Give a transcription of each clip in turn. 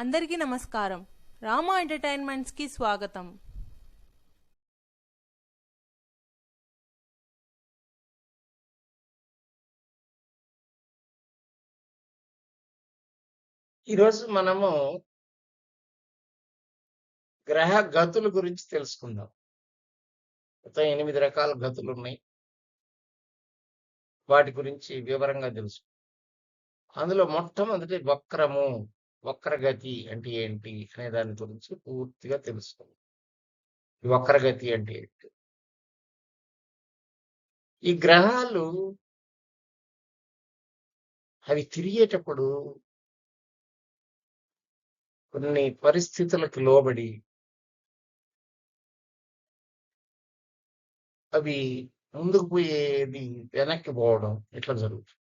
అందరికీ నమస్కారం. రామా ఎంటర్టైన్మెంట్స్కి స్వాగతం. ఈరోజు మనము గ్రహ గతుల గురించి తెలుసుకుందాం. మొత్తం ఎనిమిది రకాల గతులు ఉన్నాయి. వాటి గురించి వివరంగా తెలుసు అందులో మొట్టమొదటి వక్రము వక్రగతి అంటే ఏంటి అనే దాని గురించి పూర్తిగా తెలుసుకుందాం. ఈ వక్రగతి అంటే ఏంటి? ఈ గ్రహాలు అవి తిరిగేటప్పుడు కొన్ని పరిస్థితులకు లోబడి అవి ముందుకు పోయేది వెనక్కి పోవడం ఇట్లా జరుగుతుంది.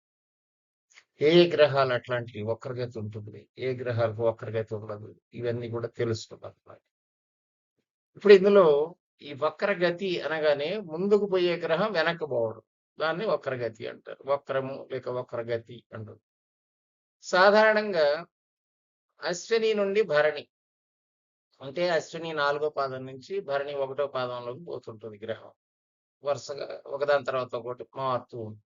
ఏ గ్రహాలు అట్లాంటివి ఒక్కరికైతే ఉంటుంది ఏ గ్రహాలకు ఒక్కరికైతే ఉండదు ఇవన్నీ కూడా తెలుసుకున్నారు ఇప్పుడు ఇందులో ఈ వక్రగతి అనగానే ముందుకు పోయే గ్రహం వెనక్కి పోవడం. దాన్ని వక్రగతి అంటారు. వక్రము లేక వక్రగతి అంటారు. సాధారణంగా అశ్విని నుండి భరణి అంటే అశ్విని నాలుగో పాదం నుంచి భరణి ఒకటో పాదంలోకి పోతుంటుంది గ్రహం. వరుసగా ఒకదాని తర్వాత ఒకటి మారుతూ ఉంటుంది.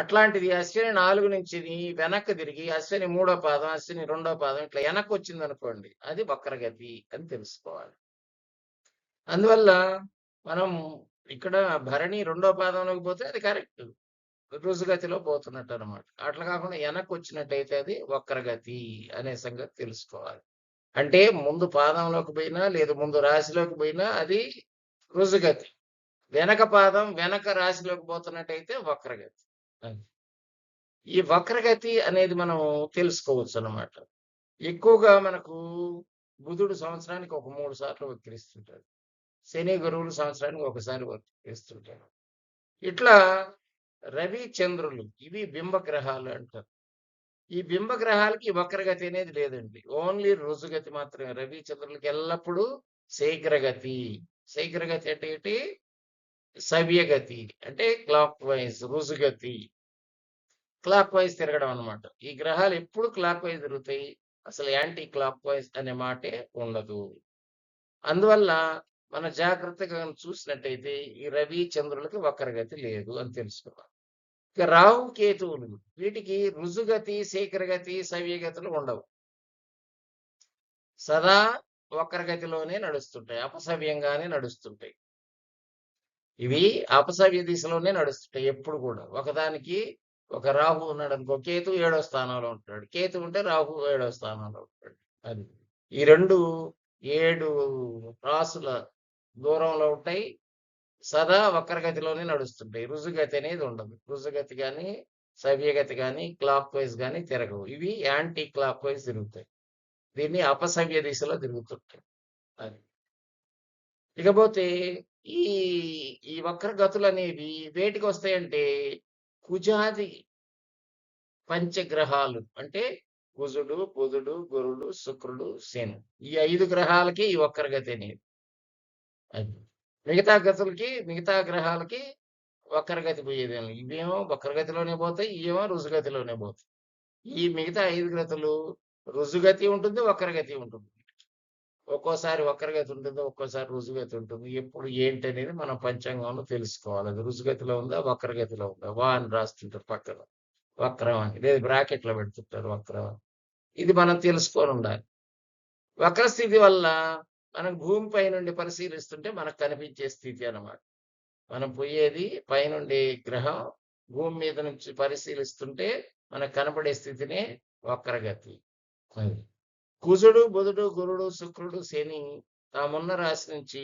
అట్లాంటిది అశ్విని నాలుగు నుంచి వెనక్కి తిరిగి అశ్విని మూడో పాదం అశ్విని రెండో పాదం ఇట్లా వెనక్కి వచ్చింది అనుకోండి అది వక్రగతి అని తెలుసుకోవాలి. అందువల్ల మనం ఇక్కడ భరణి రెండో పాదంలోకి పోతే అది కరెక్ట్. రుజుగతిలో పోతున్నట్టు అనమాట అట్లా కాకుండా వెనక్కి వచ్చినట్టయితే అది వక్రగతి అనే సంగతి తెలుసుకోవాలి. అంటే ముందు పాదంలోకి పోయినా లేదు ముందు రాశిలోకి పోయినా అది రుజుగతి. వెనక పాదం వెనక రాశిలోకి పోతున్నట్టయితే వక్రగతి. ఈ వక్రగతి అనేది మనం తెలుసుకోవచ్చు అన్నమాట ఎక్కువగా మనకు బుధుడు సంవత్సరానికి ఒక మూడు సార్లు వక్రిస్తుంటాడు. శని గురువులు సంవత్సరానికి ఒకసారి వక్రిస్తుంటాడు ఇట్లా రవి చంద్రులు ఇవి బింబగ్రహాలు అంటారు. ఈ బింబగ్రహాలకి వక్రగతి అనేది లేదండి. ఓన్లీ రుజుగతి మాత్రమే. రవి చంద్రులకి ఎల్లప్పుడూ శీఘ్రగతి. శీఘ్రగతి అంటే ఏంటి? సవ్యగతి. అంటే క్లాక్ వైజ్ రుజుగతి. క్లాక్ వైజ్ తిరగడం అనమాట ఈ గ్రహాలు ఎప్పుడు క్లాక్ వైజ్ తిరుగుతాయి? అసలు యాంటీ క్లాక్ వైజ్ అనే మాటే ఉండదు. అందువల్ల మన జాగ్రత్తగా చూసినట్టయితే ఈ రవి చంద్రులకి వక్రగతి లేదు అని తెలుసుకోవాలి ఇక రాహు కేతువులు వీటికి రుజుగతి శీఘ్రగతి సవ్యగతులు ఉండవు. సదా వక్రగతిలోనే నడుస్తుంటాయి అపసవ్యంగానే నడుస్తుంటాయి. ఇవి అపసవ్య దిశలోనే నడుస్తుంటాయి ఎప్పుడు కూడా. ఒకదానికి ఒక రాహు ఉన్నాడు అనుకో కేతు ఏడో స్థానంలో ఉంటాడు. కేతు ఉంటే రాహు ఏడో స్థానంలో ఉంటాడు. అది. ఈ రెండు ఏడు రాసుల దూరంలో ఉంటాయి. సదా వక్రగతిలోనే నడుస్తుంటాయి. రుజుగతి అనేది ఉండదు. రుజుగతి కానీ సవ్యగతి కానీ క్లాక్ వైజ్ కానీ తిరగవు. ఇవి యాంటీ క్లాక్ వైజ్ తిరుగుతాయి. దీన్ని అపసవ్య దిశలో తిరుగుతుంటాయి. అది. ఇకపోతే ఈ ఈ వక్రగతులు అనేవి వేటికి వస్తాయంటే కుజాది పంచగ్రహాలు అంటే కుజుడు బుధుడు గురుడు శుక్రుడు శని. ఈ ఐదు గ్రహాలకి ఈ వక్రగతి అనేది మిగతా గతులకి మిగతా గ్రహాలకి వక్రగతి పోయేది ఇవేమో వక్రగతిలోనే పోతాయి ఇవేమో రుజుగతిలోనే పోతాయి. ఈ మిగతా ఐదు గతులు రుజుగతి ఉంటుంది వక్రగతి ఉంటుంది. ఒక్కోసారి వక్రగతి ఉంటుంది ఒక్కోసారి రుజుగతి ఉంటుంది ఎప్పుడు ఏంటి అనేది మనం పంచాంగంలో తెలుసుకోవాలి. అది రుజుగతిలో ఉందా వక్రగతిలో ఉందా? వా అని రాస్తుంటారు పక్కన. వక్రం అని. లేదు బ్రాకెట్లో పెడుతుంటారు వక్రం అని. ఇది మనం తెలుసుకొని ఉండాలి. వక్రస్థితి వల్ల మనం భూమి నుండి పరిశీలిస్తుంటే మనకు కనిపించే స్థితి అన్నమాట. మనం పోయేది పైనుండి గ్రహం భూమి మీద నుంచి పరిశీలిస్తుంటే మనకు కనపడే స్థితినే వక్రగతి. కుజుడు బుధుడు గురుడు శుక్రుడు శని తామున్న రాశి నుంచి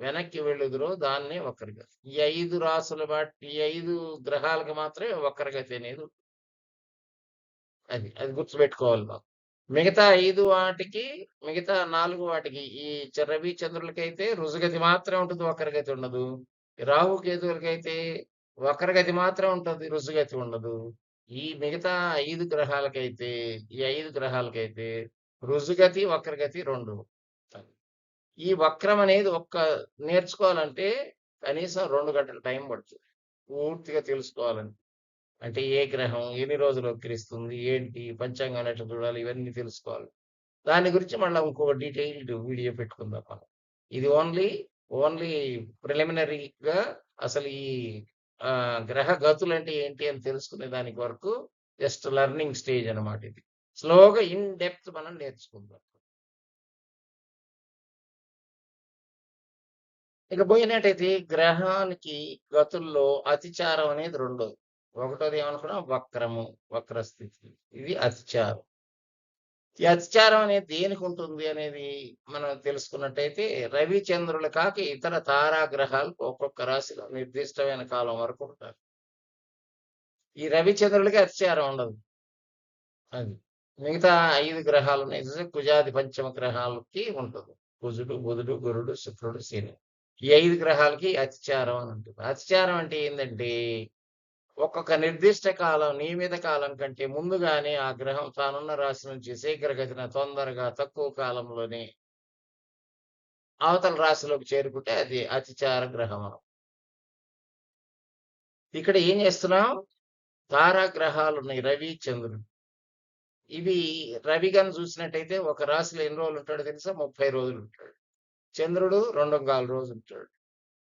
వెనక్కి వెళ్ళుదురో దాన్నే ఒకరిగా. ఈ ఐదు రాసులు బట్టి ఈ ఐదు గ్రహాలకు మాత్రమే ఒకరిగా అనేది అది అది గుర్తుపెట్టుకోవాలి మాకు మిగతా ఐదు వాటికి మిగతా నాలుగు వాటికి ఈ రవి చంద్రులకైతే రుజుగతి మాత్రమే ఉంటుంది ఒకరిగతి ఉండదు. రాహు కేతువులకైతే వక్రగతి మాత్రం ఉంటుంది రుజుగతి ఉండదు. ఈ మిగతా ఐదు గ్రహాలకైతే ఈ ఐదు గ్రహాలకైతే రుజుగతి వక్రగతి రెండు. ఈ వక్రం అనేది ఒక్క నేర్చుకోవాలంటే కనీసం రెండు గంటల టైం పడుతుంది పూర్తిగా తెలుసుకోవాలని. అంటే ఏ గ్రహం ఎన్ని రోజులు వక్రిస్తుంది ఏంటి పంచాంగం ఎట్లా చూడాలి ఇవన్నీ తెలుసుకోవాలి. దాని గురించి మళ్ళీ ఇంకో డీటెయిల్డ్ వీడియో పెట్టుకుందాం మనం. ఇది ఓన్లీ ఓన్లీ ప్రిలిమినరీగా అసలు ఈ గ్రహ గతులు అంటే ఏంటి అని తెలుసుకునే దానికి వరకు జస్ట్ లెర్నింగ్ స్టేజ్ అన్నమాట ఇది. స్లోగా ఇన్ డెప్త్ మనం నేర్చుకుందాం. ఇక పోయినట్టయితే గ్రహానికి గతుల్లో అతిచారం అనేది రెండోది. ఒకటోది ఏమనుకున్నాం? వక్రము వక్ర స్థితి ఇది అతిచారం. ఈ అతిచారం అనేది దేనికి ఉంటుంది అనేది మనం తెలుసుకున్నట్టయితే రవిచంద్రులు కాక ఇతర తారాగ్రహాలు ఒక్కొక్క రాశిలో నిర్దిష్టమైన కాలం వరకు ఉంటారు. ఈ రవిచంద్రులకి అతిచారం ఉండదు. అది. మిగతా ఐదు గ్రహాలు ఉన్నాయి కుజాది పంచమ గ్రహాలకి ఉంటుంది. కుజుడు బుధుడు గురుడు శుక్రుడు శని. ఈ ఐదు గ్రహాలకి అతిచారం అని ఉంటుంది. అతిచారం అంటే ఏంటంటే ఒక్కొక్క నిర్దిష్ట కాలం నియమిత కాలం కంటే ముందుగానే ఆ గ్రహం తానున్న రాశి నుంచి శీఘ్రగతిన తొందరగా తక్కువ కాలంలోనే అవతల రాశిలోకి చేరుకుంటే అది అతిచార గ్రహం ఇక్కడ ఏం చేస్తున్నాం? తారా గ్రహాలు ఉన్నాయి రవి చంద్రుడు. ఇవి రవి గాని చూసినట్టయితే ఒక రాశిలో ఎన్ని రోజులు ఉంటాడు తెలుసా? ముప్పై రోజులు ఉంటాడు. చంద్రుడు రెండు నాలుగు రోజులు ఉంటాడు.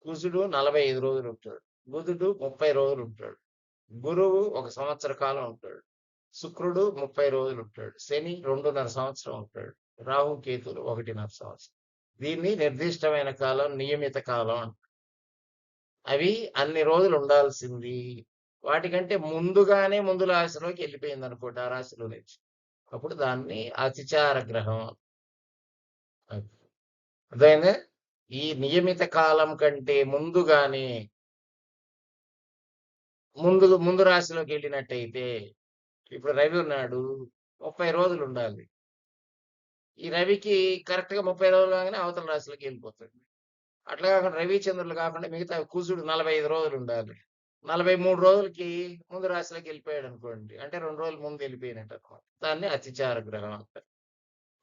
కుజుడు నలభై ఐదు రోజులు ఉంటాడు. బుధుడు ముప్పై రోజులు ఉంటాడు. గురువు ఒక సంవత్సర కాలం ఉంటాడు. శుక్రుడు ముప్పై రోజులు ఉంటాడు. శని రెండున్నర సంవత్సరం ఉంటాడు. రాహు కేతులు ఒకటిన్నర సంవత్సరం. దీన్ని నిర్దిష్టమైన కాలం నియమిత కాలం అంటాడు అవి అన్ని రోజులు ఉండాల్సింది. వాటికంటే ముందుగానే ముందు రాశిలోకి వెళ్ళిపోయింది అనుకోండి ఆ రాశిలో నుంచి. అప్పుడు దాన్ని అతిచార గ్రహం అదైనా ఈ నియమిత కాలం కంటే ముందుగానే ముందు ముందు రాశిలోకి వెళ్ళినట్టయితే ఇప్పుడు రవి ఉన్నాడు ముప్పై రోజులు ఉండాలి. ఈ రవికి కరెక్ట్గా ముప్పై రోజులు కాగానే అవతల రాశిలోకి వెళ్ళిపోతాడు. అట్లా కాకుండా రవి చంద్రులు కాకుండా మిగతా కుజుడు నలభై ఐదు రోజులు ఉండాలి. నలభై మూడు రోజులకి ముందు రాశిలోకి వెళ్ళిపోయాడు అనుకోండి. అంటే రెండు రోజులు ముందు వెళ్ళిపోయినట్టు అనమాట దాన్ని అతిచార గ్రహం అంటారు.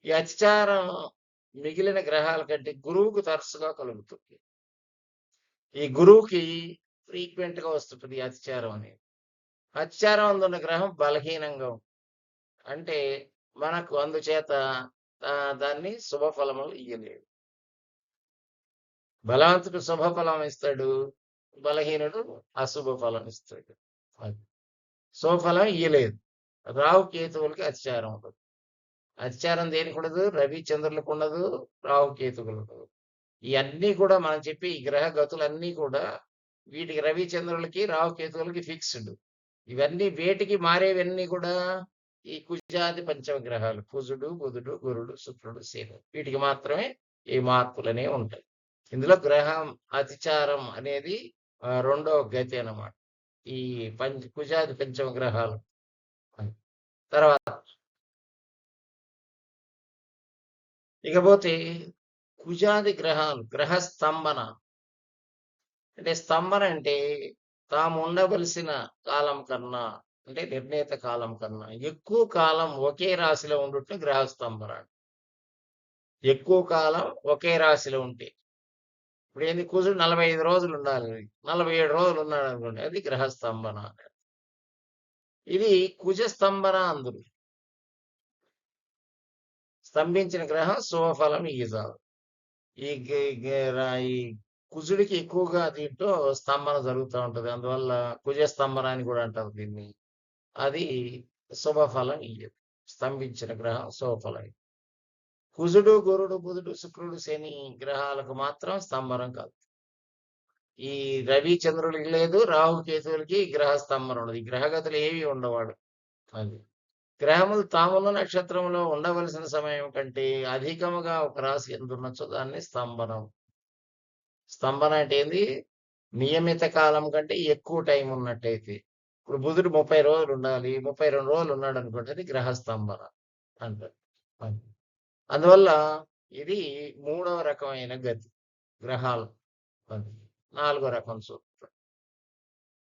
ఈ అతిచారం మిగిలిన గ్రహాల కంటే గురువుకు తరచుగా కలుగుతుంది. ఈ గురువుకి ఫ్రీక్వెంట్గా వస్తుంటుంది ఈ అతిచారం అనేది. అతిచారం అందున్న గ్రహం బలహీనంగా ఉంటుంది. అంటే మనకు అందుచేత దాన్ని శుభ ఫలములు బలవంతుడు శుభ ఫలం ఇస్తాడు. బలహీనుడు అశుభ ఫలం ఇస్తాడు. అది. శుభఫలం ఇయ్యలేదు. రావు కేతువులకి అతిచారం ఉండదు అతిచారం దేనికి ఉండదు? రవి చంద్రులకు ఉండదు రావు కేతువులకు ఉండదు. ఇవన్నీ కూడా మనం చెప్పి ఈ గ్రహ గతులన్నీ కూడా వీటికి రవి చంద్రులకి రావు కేతువులకి ఫిక్స్డ్ ఇవన్నీ వేటికి మారేవన్నీ కూడా ఈ కుజాది పంచమ గ్రహాలు. కుజుడు బుధుడు గురుడు శుక్రుడు శని వీటికి మాత్రమే ఈ మార్పులనే ఉంటాయి. ఇందులో గ్రహం అతిచారం అనేది రెండో గతి అన్నమాట. ఈ పంచ కుజాది పంచమ గ్రహాలు తర్వాత ఇకపోతే కుజాది గ్రహాలు గ్రహ స్తంభన అంటే స్తంభన అంటే తాము ఉండవలసిన కాలం కన్నా అంటే నిర్ణీత కాలం కన్నా ఎక్కువ కాలం ఒకే రాశిలో ఉండుట గ్రహ స్తంభన ఎక్కువ కాలం ఒకే రాశిలో ఉంటే. ఇప్పుడు ఏంది? కుజుడు నలభై ఐదు రోజులు ఉండాలి నలభై ఏడు రోజులు ఉన్నాడు అనుకోండి. అది గ్రహస్తంభన ఇది కుజ స్తంభన అందురు స్తంభించిన గ్రహం శుభఫలం ఇయ్యజాలు ఈ ఈ కుజుడికి ఎక్కువగా దీంట్లో స్తంభన జరుగుతూ ఉంటుంది. అందువల్ల కుజ స్తంభన అని కూడా అంటారు దీన్ని. అది శుభఫలం ఇయ్యదు స్తంభించిన గ్రహం శుభఫలం కుజుడు గురుడు బుధుడు శుక్రుడు శని గ్రహాలకు మాత్రం స్తంభనం కాదు. ఈ రవి చంద్రులకి లేదు రాహు కేతువులకి గ్రహ స్తంభన ఉండదు. ఈ గ్రహగతులు ఏవి ఉండవాడు. అది గ్రహములు తాముల నక్షత్రంలో ఉండవలసిన సమయం కంటే అధికముగా ఒక రాశి ఎంత దాన్ని స్తంభనం. స్తంభన అంటే ఏంది? నియమిత కాలం కంటే ఎక్కువ టైం ఉన్నట్టయితే. ఇప్పుడు బుధుడు ముప్పై రోజులు ఉండాలి ముప్పై రెండు రోజులు ఉన్నాడు అనుకుంటే గ్రహ స్తంభన అంటారు. అందువల్ల ఇది మూడవ రకమైన గతి గ్రహాలు. నాలుగో రకం సూత్రం.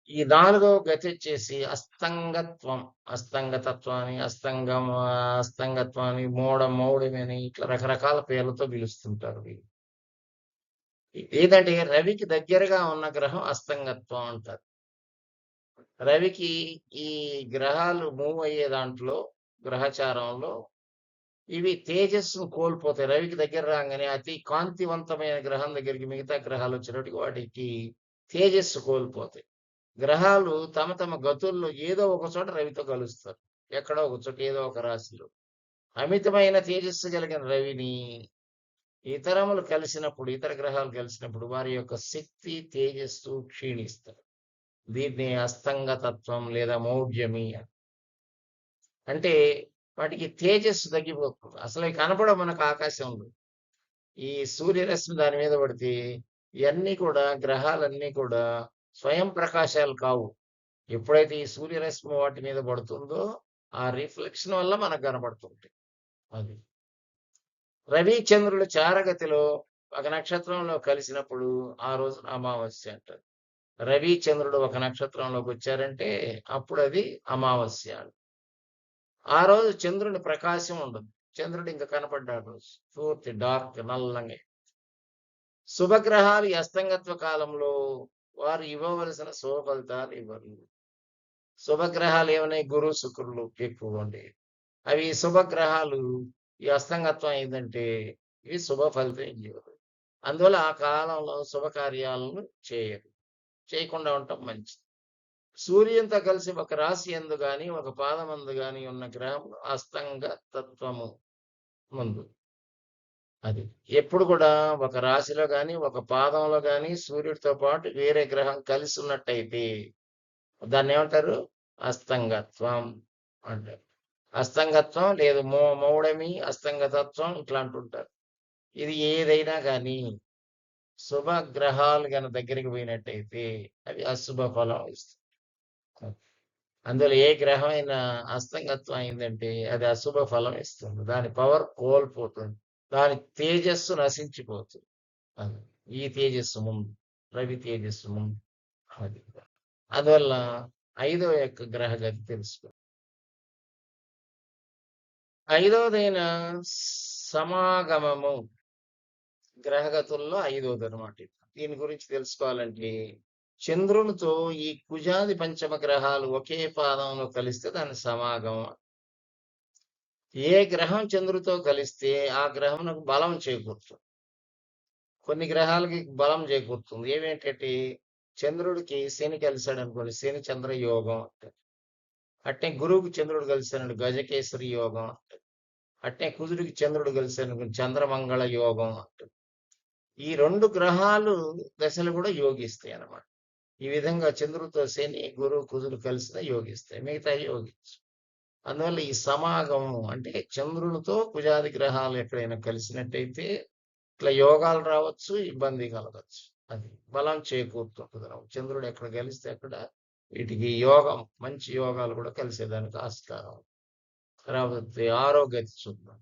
ఈ నాలుగవ గతి వచ్చేసి అస్తంగత్వం. అస్తంగతత్వాన్ని అస్తంగం అస్తంగత్వాన్ని మూడ మౌడమని ఇట్లా రకరకాల పేర్లతో పిలుస్తుంటారు వీళ్ళు. ఏదంటే రవికి దగ్గరగా ఉన్న గ్రహం అస్తంగత్వం అంటారు. రవికి ఈ గ్రహాలు మూవ్ అయ్యే దాంట్లో గ్రహచారంలో ఇవి తేజస్సును కోల్పోతాయి. రవికి దగ్గర రాగానే అతి కాంతివంతమైన గ్రహం దగ్గరికి మిగతా గ్రహాలు వచ్చినట్టుగా వాటికి తేజస్సు కోల్పోతాయి. గ్రహాలు తమ తమ గతుల్లో ఏదో ఒక చోట రవితో కలుస్తారు. ఎక్కడో ఒక చోట ఏదో ఒక రాశిలో. అమితమైన తేజస్సు కలిగిన రవిని ఇతరములు కలిసినప్పుడు ఇతర గ్రహాలు కలిసినప్పుడు వారి యొక్క శక్తి తేజస్సు క్షీణిస్తారు. దీన్ని అస్తంగ తత్వం లేదా మౌఢ్యమి అని. అంటే వాటికి తేజస్సు తగ్గిపోతుంది. అసలు అవి కనపడవు మనకు ఆకాశంలో. ఈ సూర్యరశ్మి దాని మీద పడితే ఇవన్నీ కూడా గ్రహాలన్నీ కూడా స్వయం ప్రకాశాలు కావు. ఎప్పుడైతే ఈ సూర్యరశ్మి వాటి మీద పడుతుందో ఆ రిఫ్లెక్షన్ వల్ల మనకు కనబడుతుంటాయి అది. రవిచంద్రుడు చారగతిలో ఒక నక్షత్రంలో కలిసినప్పుడు ఆ రోజు అమావాస్య అంటారు. రవిచంద్రుడు ఒక నక్షత్రంలోకి వచ్చారంటే అప్పుడు అది అమావాస్య అంటారు. ఆ రోజు చంద్రుని ప్రకాశం ఉండదు చంద్రుడు ఇంకా కనపడ్డాడు. రోజు పూర్తి డార్క్ నల్లంగా. శుభగ్రహాలు ఈ అస్తంగత్వ కాలంలో వారు ఇవ్వవలసిన శుభ ఫలితాలు ఇవ్వరు. శుభగ్రహాలు ఏమన్నాయి గురు శుక్రులు ఎక్కువ ఉండే అవి శుభగ్రహాలు ఈ అస్తంగత్వం అయిందంటే ఇవి శుభ ఫలితం ఇవ్వరు అందువల్ల ఆ కాలంలో శుభకార్యాలను చేయరు. చేయకుండా ఉండటం మంచిది. సూర్యునితో కలిసి ఒక రాశి ఎందు గాని ఒక పాదమందు గాని ఉన్న గ్రహం అస్తంగ తత్వము ముందు. అది ఎప్పుడు కూడా ఒక రాశిలో గాని ఒక పాదంలో గాని సూర్యుడితో పాటు వేరే గ్రహం కలిసి ఉన్నట్టయితే దాన్ని ఏమంటారు అస్తంగత్వం అంటారు. అస్తంగత్వం లేదు మో మౌడమి అస్తంగతత్వం ఇట్లా అంటుంటారు ఇది ఏదైనా కానీ శుభ గ్రహాలు గన దగ్గరికి పోయినట్టయితే అవి అశుభ ఫలం ఇస్తుంది అందులో ఏ గ్రహమైన అస్తంగత్వం అయిందంటే అది అశుభ ఫలం ఇస్తుంది. దాని పవర్ కోల్పోతుంది. దాని తేజస్సు నశించిపోతుంది. అది ఈ తేజస్సు ముందు రవి తేజస్సు ముందు. అది. అందువల్ల ఐదవ యొక్క గ్రహగతి తెలుసుకో ఐదవదైన సమాగమము గ్రహగతుల్లో ఐదవది అనమాట దీని గురించి తెలుసుకోవాలంటే చంద్రునితో ఈ కుజాది పంచమ గ్రహాలు ఒకే పాదంలో కలిస్తే దాని సమాగమం. ఏ గ్రహం చంద్రుడితో కలిస్తే ఆ గ్రహంకు బలం చేకూరుతుంది. కొన్ని గ్రహాలకి బలం చేకూరుతుంది. ఏమేంటంటే చంద్రుడికి శని కలిశాడు అనుకోండి శని చంద్ర యోగం అంటారు. అట్టే గురువుకి చంద్రుడు కలిశాడు గజకేశ్వరి యోగం అంటారు. అట్టే కుజుడికి చంద్రుడు కలిశాడు చంద్రమంగళ యోగం అంటారు. ఈ రెండు గ్రహాలు దశలు కూడా యోగిస్తాయి అన్నమాట. ఈ విధంగా చంద్రుడితో శని గురువు కుదురు కలిసిన యోగిస్తాయి. మిగతా యోగించు అందువల్ల ఈ సమాగమం అంటే చంద్రునితో కుజాది గ్రహాలు ఎక్కడైనా కలిసినట్టయితే ఇట్లా యోగాలు రావచ్చు ఇబ్బంది కలగచ్చు. అది బలం చేకూరుతుంటుంది చంద్రుడు ఎక్కడ కలిస్తే అక్కడ వీటికి యోగం మంచి యోగాలు కూడా కలిసేదానికి ఆస్కారం. తర్వాత ఆరోగ్య చూద్దాం.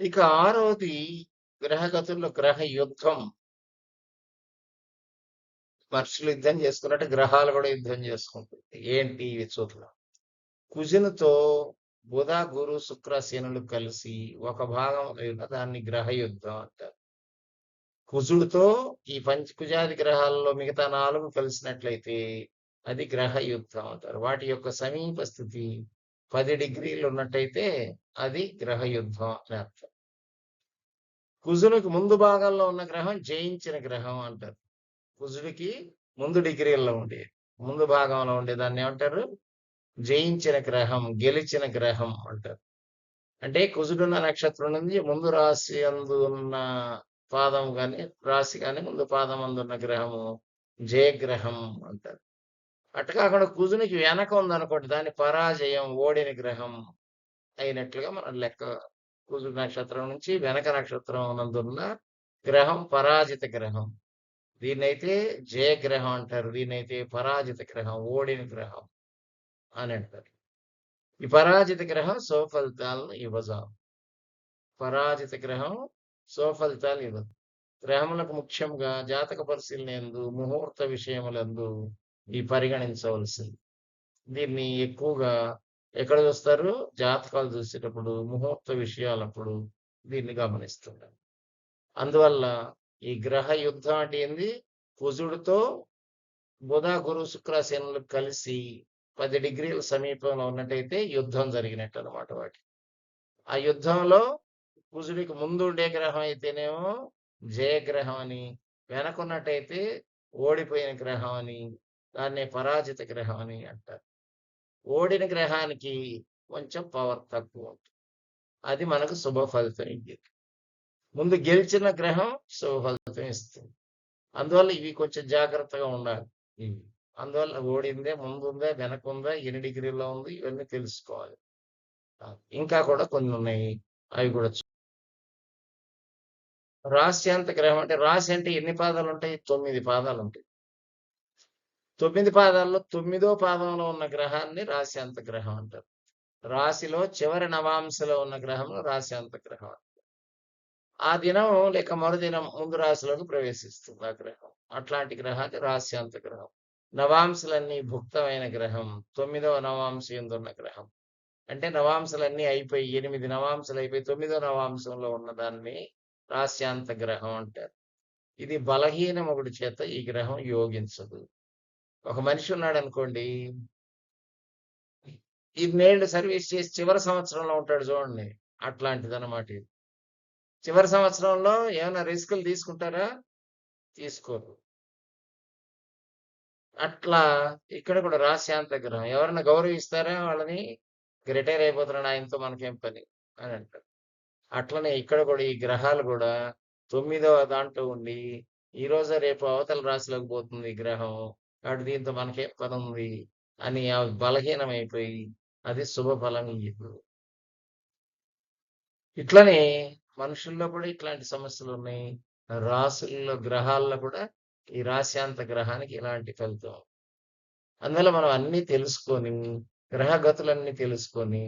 ఇక ఆరోది గ్రహగతుల్లో గ్రహ యుద్ధం. మనుషులు యుద్ధం చేసుకున్నట్టు గ్రహాలు కూడా యుద్ధం చేసుకుంటుంది ఏంటి ఇవి చూద్దాం. కుజునితో బుధ గురు శుక్ర శనులు కలిసి ఒక భాగం అయిన దాన్ని గ్రహ యుద్ధం అంటారు. కుజుడితో ఈ పంచకుజాది గ్రహాలలో మిగతా నాలుగు కలిసినట్లయితే అది గ్రహ యుద్ధం అంటారు. వాటి యొక్క సమీప స్థితి పది డిగ్రీలు ఉన్నట్టయితే అది గ్రహ యుద్ధం అని అర్థం. కుజునికి ముందు భాగంలో ఉన్న గ్రహం జయించిన గ్రహం అంటారు. కుజుడికి ముందు డిగ్రీల్లో ఉండే ముందు భాగంలో ఉండే దాన్ని ఏమంటారు? జయించిన గ్రహం గెలిచిన గ్రహం అంటారు. అంటే కుజుడున్న నక్షత్రం నుంచి ముందు రాశి అందు ఉన్న పాదం కానీ రాశి కానీ ముందు పాదం అందున్న గ్రహము జయగ్రహం అంటారు. అటు కాకుండా కుజునికి వెనక ఉందనుకోండి దాన్ని పరాజయం ఓడిన గ్రహం అయినట్లుగా మనం లెక్క కుజు నక్షత్రం నుంచి వెనక నక్షత్రం ఉన్నందున్న గ్రహం పరాజిత గ్రహం. దీన్నైతే జయగ్రహం అంటారు దీన్నైతే పరాజిత గ్రహం ఓడిన గ్రహం అని అంటారు. ఈ పరాజిత గ్రహం సోఫలితాలను ఇవ్వజాం పరాజిత గ్రహం సోఫలితాలు ఇవ్వదు. గ్రహములకు ముఖ్యంగా జాతక పరిశీలన ఎందు ముహూర్త విషయములందు ఈ పరిగణించవలసింది. దీన్ని ఎక్కువగా ఎక్కడ చూస్తారు? జాతకాలు చూసేటప్పుడు ముహూర్త విషయాలప్పుడు దీన్ని గమనిస్తున్నారు అందువల్ల ఈ గ్రహ యుద్ధం అంటే ఏంది? కుజుడితో బుధ గురు శుక్ర శనులు కలిసి పది డిగ్రీల సమీపంలో ఉన్నట్టయితే యుద్ధం జరిగినట్టు అనమాట వాటి. ఆ యుద్ధంలో కుజుడికి ముందు ఉండే గ్రహం అయితేనేమో జయగ్రహం అని వెనకున్నట్టయితే ఓడిపోయిన గ్రహం అని దాన్ని పరాజిత గ్రహం అని అంటారు. ఓడిన గ్రహానికి కొంచెం పవర్ తక్కువ ఉంటుంది. అది మనకు శుభ ఫలితం ఇచ్చేది ముందు గెలిచిన గ్రహం శుభ ఫలితం ఇస్తుంది. అందువల్ల ఇవి కొంచెం జాగ్రత్తగా ఉండాలి. అందువల్ల ఓడిందే ముందు ఉందా వెనక ఉందా ఎన్ని డిగ్రీలో ఉంది ఇవన్నీ తెలుసుకోవాలి. ఇంకా కూడా కొన్ని ఉన్నాయి. అవి కూడా చూ- రాశ్యాంత గ్రహం అంటే రాశి అంటే ఎన్ని పాదాలు ఉంటాయి? తొమ్మిది పాదాలు ఉంటాయి. తొమ్మిది పాదాల్లో తొమ్మిదో పాదంలో ఉన్న గ్రహాన్ని రాశ్యాంత గ్రహం అంటారు. రాశిలో చివరి నవాంశలో ఉన్న గ్రహం రాశ్యాంత గ్రహం. అంటారు. ఆ దినం లేక మరుదినం ముందు రాశులకు ప్రవేశిస్తుంది ఆ గ్రహం. అట్లాంటి గ్రహాన్ని రాశ్యాంత గ్రహం. నవాంశలన్నీ భుక్తమైన గ్రహం. తొమ్మిదవ నవాంశ ఎందున్న గ్రహం. అంటే నవాంశలన్నీ అయిపోయి ఎనిమిది నవాంశలు అయిపోయి తొమ్మిదో నవాంశంలో ఉన్న దాన్ని రాశ్యాంత గ్రహం అంటారు. ఇది బలహీనం ఒకటి చేత ఈ గ్రహం యోగించదు. ఒక మనిషి ఉన్నాడు అనుకోండి. ఇన్నేళ్ళు సర్వీస్ చేసి చివరి సంవత్సరంలో ఉంటాడు చూడండి. అట్లాంటిది అనమాట ఇది. చివరి సంవత్సరంలో ఏమైనా రిస్కులు తీసుకుంటారా? తీసుకోరు. అట్లా ఇక్కడ కూడా రాశాంత గ్రహం. ఎవరైనా గౌరవిస్తారా వాళ్ళని? రిటైర్ అయిపోతున్నాడు ఆయనతో మనకేం పని? అని అంటారు. అట్లనే ఇక్కడ కూడా ఈ గ్రహాలు కూడా తొమ్మిదవ దాంట్లో ఉండి ఈ రోజు రేపు అవతల రాశిలోకి పోతుంది ఈ గ్రహం. కాబట్టి దీంతో మనకేం పని ఉంది? అని అవి బలహీనమైపోయి అది శుభ ఫలం ఇట్లనే మనుషుల్లో కూడా ఇట్లాంటి సమస్యలు ఉన్నాయి రాసుల్లో గ్రహాల్లో కూడా ఈ రాశ్యాంత గ్రహానికి ఇలాంటి ఫలితం. అందువల్ల మనం అన్ని తెలుసుకొని గ్రహగతులన్నీ తెలుసుకొని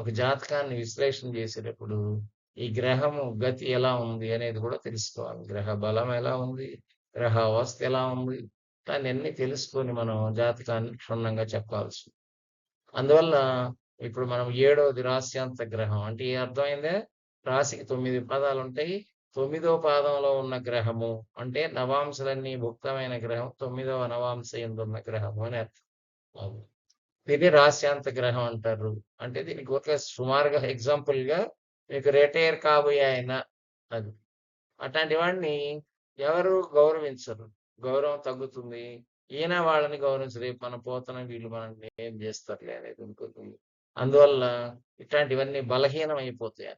ఒక జాతకాన్ని విశ్లేషణ చేసేటప్పుడు ఈ గ్రహము గతి ఎలా ఉంది అనేది కూడా తెలుసుకోవాలి. గ్రహ బలం ఎలా ఉంది గ్రహ అవస్థ ఎలా ఉంది దాన్ని అన్ని తెలుసుకొని మనం జాతకాన్ని క్షుణ్ణంగా చెప్పాల్సి అందువల్ల ఇప్పుడు మనం ఏడవది రాశ్యాంత గ్రహం అంటే ఏ అర్థమైందే? రాశికి తొమ్మిది పాదాలు ఉంటాయి తొమ్మిదో పాదంలో ఉన్న గ్రహము అంటే నవాంశలన్నీ భుక్తమైన గ్రహం తొమ్మిదవ నవాంశ ఎందున్న గ్రహము అని అర్థం. దీన్ని రాశ్యాంత గ్రహం అంటారు. అంటే దీనికి ఒక సుమారుగా ఎగ్జాంపుల్గా మీకు రిటైర్ కాబోయే ఆయన అది. అట్లాంటి వాడిని ఎవరు గౌరవించరు. గౌరవం తగ్గుతుంది. ఈయన వాళ్ళని గౌరవించరు. రేపు మనం పోతున్నాం వీళ్ళు మనల్ని ఏం చేస్తారులే అనేది ఉంటుంది అందువల్ల ఇట్లాంటివన్నీ బలహీనం అయిపోతాయి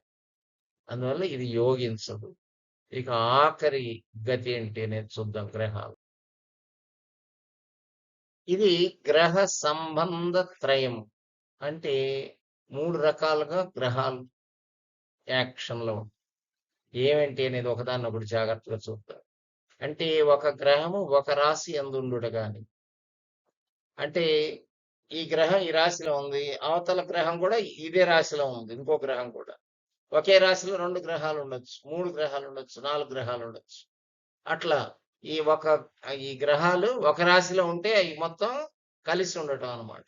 అందువల్ల ఇది యోగించదు. ఇక ఆఖరి గతి ఏంటి అనేది చూద్దాం గ్రహాలు. ఇది గ్రహ సంబంధ త్రయం అంటే మూడు రకాలుగా గ్రహాలు యాక్షన్లో ఉంటాయి. ఏమేంటి అనేది ఒకదాన్ని ఒకటి జాగ్రత్తగా చూద్దాం. అంటే ఒక గ్రహము ఒక రాశి అందుండుట కానీ అంటే ఈ గ్రహం ఈ రాశిలో ఉంది అవతల గ్రహం కూడా ఇదే రాశిలో ఉంది ఇంకో గ్రహం కూడా. ఒకే రాశిలో రెండు గ్రహాలు ఉండొచ్చు మూడు గ్రహాలు ఉండొచ్చు నాలుగు గ్రహాలు ఉండొచ్చు. అట్లా ఈ ఒక ఈ గ్రహాలు ఒక రాశిలో ఉంటే అవి మొత్తం కలిసి ఉండటం అన్నమాట.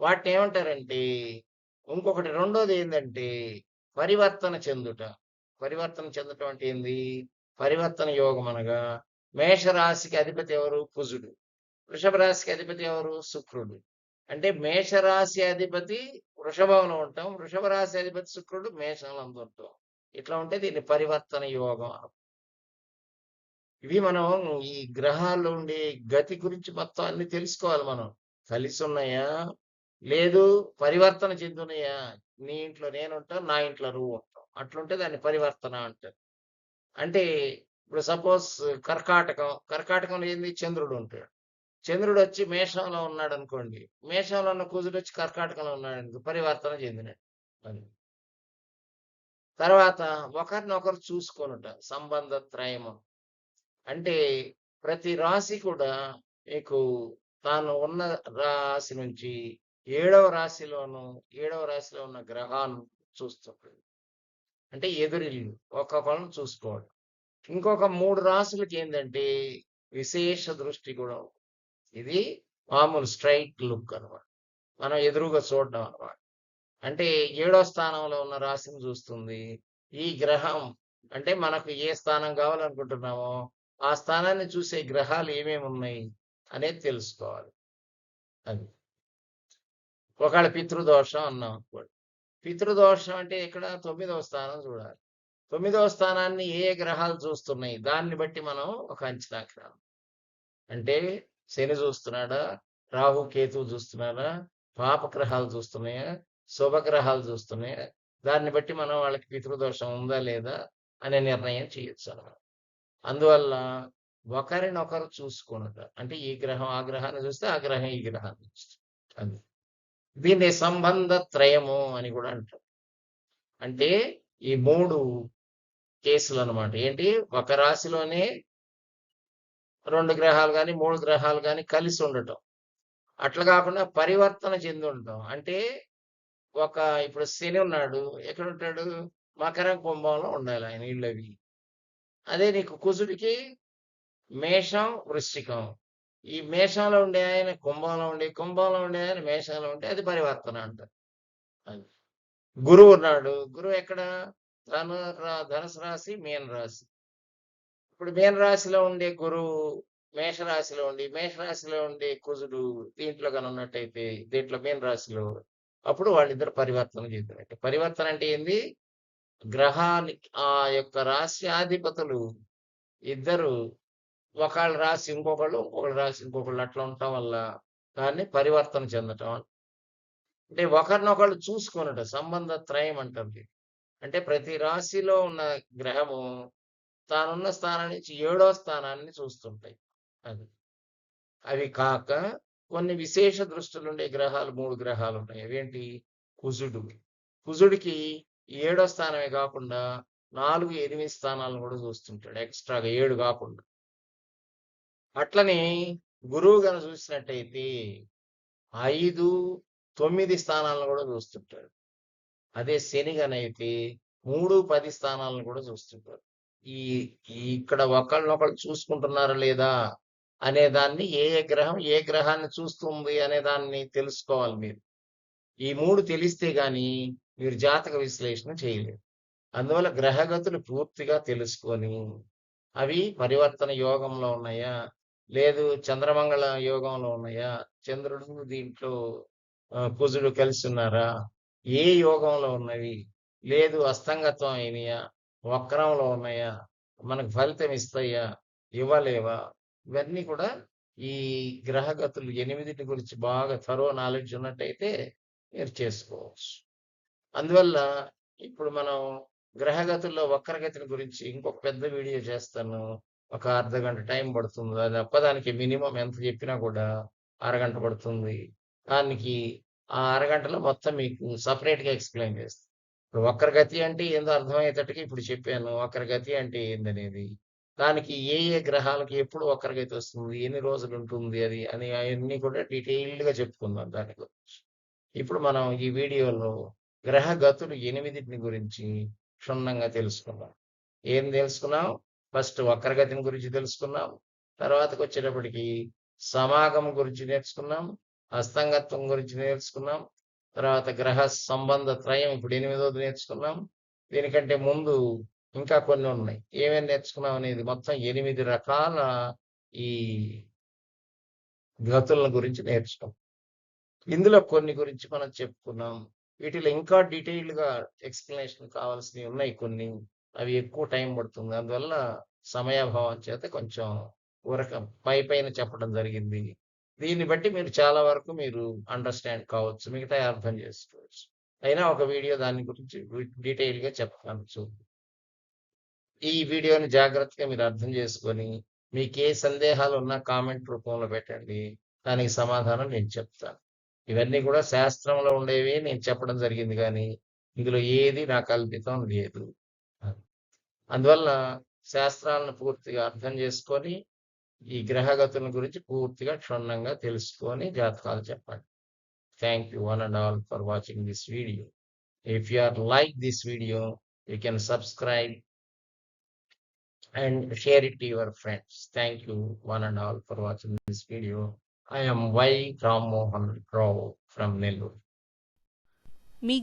వాటిని ఏమంటారంటే ఇంకొకటి రెండోది ఏంటంటే పరివర్తన చెందుట. పరివర్తన చెందటం అంటే ఏంది? పరివర్తన యోగం అనగా మేషరాశికి అధిపతి ఎవరు? కుజుడు. వృషభ రాశికి అధిపతి ఎవరు? శుక్రుడు. అంటే మేషరాశి అధిపతి వృషభంలో ఉంటాం. వృషభ రాశి అధిపతి శుక్రుడు మేషంలో ఉంటాం. ఇట్లా ఉంటే దీన్ని పరివర్తన యోగం ఇవి మనం ఈ గ్రహాల్లో ఉండే గతి గురించి మొత్తం అన్ని తెలుసుకోవాలి మనం. కలిసి ఉన్నాయా లేదు పరివర్తన చెందున్నాయా? నీ ఇంట్లో నేను ఉంటాను నా ఇంట్లో నువ్వు ఉంటావు. అట్లుంటే దాన్ని పరివర్తన అంటారు. అంటే ఇప్పుడు సపోజ్ కర్కాటకం కర్కాటకంలో ఏంది? చంద్రుడు ఉంటాడు. చంద్రుడు వచ్చి మేషంలో ఉన్నాడు అనుకోండి మేషంలో ఉన్న కుజుడు వచ్చి కర్కాటకంలో ఉన్నాడు అనుకో పరివర్తన చెందినాడు అని తర్వాత ఒకరినొకరు చూసుకొనుట సంబంధ త్రయము. అంటే ప్రతి రాశి కూడా మీకు తాను ఉన్న రాశి నుంచి ఏడవ రాశిలోను ఏడవ రాశిలో ఉన్న గ్రహాలు చూస్తుంటాడు. అంటే ఎదురిల్లు ఒక్కొక్కరిని చూసుకోవడం. ఇంకొక మూడు రాశులకి ఏంటంటే విశేష దృష్టి కూడా ఇది మామూలు స్ట్రైట్ లుక్ అనమాట మనం ఎదురుగా చూడడం అనమాట అంటే ఏడో స్థానంలో ఉన్న రాశిని చూస్తుంది. ఈ గ్రహం అంటే మనకు ఏ స్థానం కావాలనుకుంటున్నామో ఆ స్థానాన్ని చూసే గ్రహాలు ఏమేమి ఉన్నాయి అనేది తెలుసుకోవాలి. అది. ఒకవేళ పితృదోషం అన్నాం అనుకోండి. పితృదోషం అంటే ఇక్కడ తొమ్మిదవ స్థానం చూడాలి. తొమ్మిదవ స్థానాన్ని ఏ ఏ గ్రహాలు చూస్తున్నాయి? దాన్ని బట్టి మనం ఒక అంచనాకి రావాలి అంటే శని చూస్తున్నాడా? రాహు కేతువు చూస్తున్నాడా? పాప గ్రహాలు చూస్తున్నాయా? శుభగ్రహాలు చూస్తున్నాయా? దాన్ని బట్టి మనం వాళ్ళకి పితృదోషం ఉందా లేదా అనే నిర్ణయం చేయొచ్చు అన్నమాట. అందువల్ల ఒకరినొకరు చూసుకున్నట అంటే ఈ గ్రహం ఆ గ్రహాన్ని చూస్తే ఆ గ్రహం ఈ గ్రహాన్ని చూస్తుంది. అది. దీన్ని సంబంధ త్రయము అని కూడా అంటారు. అంటే ఈ మూడు కేసులు అన్నమాట. ఏంటి? ఒక రాశిలోనే రెండు గ్రహాలు కానీ మూడు గ్రహాలు కానీ కలిసి ఉండటం. అట్లా కాకుండా పరివర్తన చెంది ఉండటం. అంటే ఒక ఇప్పుడు శని ఉన్నాడు ఎక్కడ ఉంటాడు? మకరం కుంభంలో ఉండాలి ఆయన ఇళ్ళు అవి. అదే నీకు కుజుడికి మేషం వృశ్చికం. ఈ మేషంలో ఉండే ఆయన కుంభంలో ఉండే కుంభంలో ఉండే ఆయన మేషంలో ఉంటే అది పరివర్తన అంటారు. గురువు ఉన్నాడు. గురువు ఎక్కడ? ధను ధనుసు రాశి మీన రాశి. ఇప్పుడు మీనరాశిలో ఉండే గురువు మేష రాశిలో ఉండి మేషరాశిలో ఉండే కుజుడు దీంట్లో కానీ ఉన్నట్టయితే దీంట్లో మీనరాశిలో అప్పుడు వాళ్ళిద్దరు పరివర్తన చెందినట్టు పరివర్తన అంటే ఏంది? గ్రహానికి ఆ యొక్క రాశి ఆధిపతులు ఇద్దరు ఒకళ్ళు రాసి ఇంకొకళ్ళు ఇంకొకళ్ళు రాసి ఇంకొకళ్ళు అట్లా ఉండటం వల్ల దాన్ని పరివర్తన చెందటం అంటే ఒకరినొకళ్ళు చూసుకున్నట సంబంధ త్రయం అంటారు అంటే ప్రతి రాశిలో ఉన్న గ్రహము తానున్న స్థానం నుంచి ఏడో స్థానాన్ని చూస్తుంటాయి అది అవి కాక కొన్ని విశేష దృష్టిలో ఉండే గ్రహాలు మూడు గ్రహాలు ఉంటాయి అవేంటి? కుజుడు. కుజుడికి ఏడో స్థానమే కాకుండా నాలుగు ఎనిమిది స్థానాలను కూడా చూస్తుంటాడు. ఎక్స్ట్రాగా ఏడు కాకుండా. అట్లనే గురువు గన చూసినట్టయితే ఐదు తొమ్మిది స్థానాలను కూడా చూస్తుంటాడు. అదే శని గనైతే మూడు పది స్థానాలను కూడా చూస్తుంటారు ఈ ఇక్కడ ఒకళ్ళనొకళ్ళు చూసుకుంటున్నారా లేదా అనే దాన్ని ఏ ఏ గ్రహం ఏ గ్రహాన్ని చూస్తుంది అనే దాన్ని తెలుసుకోవాలి మీరు. ఈ మూడు తెలిస్తే గాని మీరు జాతక విశ్లేషణ చేయలేరు. అందువల్ల గ్రహగతులు పూర్తిగా తెలుసుకొని అవి పరివర్తన యోగంలో ఉన్నాయా? లేదు చంద్రమంగళ యోగంలో ఉన్నాయా? చంద్రుడు దీంట్లో కుజుడు కలిసి ఉన్నారా? ఏ యోగంలో ఉన్నవి? లేదు అస్తంగత్వం అయినాయా? వక్రంలో ఉన్నాయా? మనకు ఫలితం ఇస్తాయా? ఇవ్వలేవా? ఇవన్నీ కూడా ఈ గ్రహగతులు ఎనిమిదిటి గురించి బాగా థరో నాలెడ్జ్ ఉన్నట్టయితే మీరు చేసుకోవచ్చు. అందువల్ల ఇప్పుడు మనం గ్రహగతుల్లో వక్రగతిని గురించి ఇంకొక పెద్ద వీడియో చేస్తాను. ఒక అర్ధ గంట టైం పడుతుంది. అది ఒక్కదానికి మినిమం ఎంత చెప్పినా కూడా అరగంట పడుతుంది. దానికి ఆ అరగంటలో మొత్తం మీకు సపరేట్గా ఎక్స్ప్లెయిన్ చేస్తాను ఇప్పుడు వక్రగతి అంటే ఏందో అర్థమయ్యేటట్టుగా ఇప్పుడు చెప్పాను. వక్రగతి అంటే ఏందనేది? దానికి ఏ ఏ గ్రహాలకి ఎప్పుడు వక్రగతి వస్తుంది? ఎన్ని రోజులు ఉంటుంది అది? అని అవన్నీ కూడా డీటెయిల్డ్గా చెప్పుకుందాం దాని గురించి ఇప్పుడు మనం ఈ వీడియోలో గ్రహ గతులు ఎనిమిదింటిని గురించి క్షుణ్ణంగా తెలుసుకున్నాం ఏం తెలుసుకున్నాం? ఫస్ట్ వక్రగతిని గురించి తెలుసుకున్నాం. తర్వాతకు వచ్చేటప్పటికి సమాగమం గురించి నేర్చుకున్నాం. హస్తంగత్వం గురించి నేర్చుకున్నాం. తర్వాత గ్రహ సంబంధ త్రయం ఇప్పుడు ఎనిమిదోది నేర్చుకున్నాం. దీనికంటే ముందు ఇంకా కొన్ని ఉన్నాయి. ఏమేమి నేర్చుకున్నాం అనేది మొత్తం ఎనిమిది రకాల ఈ గతుల గురించి నేర్చుకున్నాం. ఇందులో కొన్ని గురించి మనం చెప్పుకున్నాం. వీటిలో ఇంకా డీటెయిల్డ్గా ఎక్స్ప్లెనేషన్ కావాల్సినవి ఉన్నాయి కొన్ని. అవి ఎక్కువ టైం పడుతుంది. అందువల్ల సమయాభావం చేత కొంచెం ఊరక. పై పైన చెప్పడం జరిగింది. దీన్ని బట్టి మీరు చాలా వరకు మీరు అండర్స్టాండ్ కావచ్చు మిగతా అర్థం చేసుకోవచ్చు. అయినా ఒక వీడియో దాని గురించి డీటెయిల్గా చెప్తాను చూద్దాం ఈ వీడియోని జాగ్రత్తగా మీరు అర్థం చేసుకొని మీకు ఏ సందేహాలు ఉన్నా కామెంట్ రూపంలో పెట్టండి. దానికి సమాధానం నేను చెప్తాను. ఇవన్నీ కూడా శాస్త్రంలో ఉండేవి నేను చెప్పడం జరిగింది కానీ ఇందులో ఏది నా కల్పితం లేదు. అందువల్ల శాస్త్రాలను పూర్తిగా అర్థం చేసుకొని ఈ గ్రహగతుల గురించి పూర్తిగా క్షుణ్ణంగా తెలుసుకొని జాతకాలు చెప్పండి thank you one and all for watching this video if you are like this video you can subscribe and share it to your friends. Thank you one and all for watching this video. I am Y. Ram Mohan Rao from Nellore. Me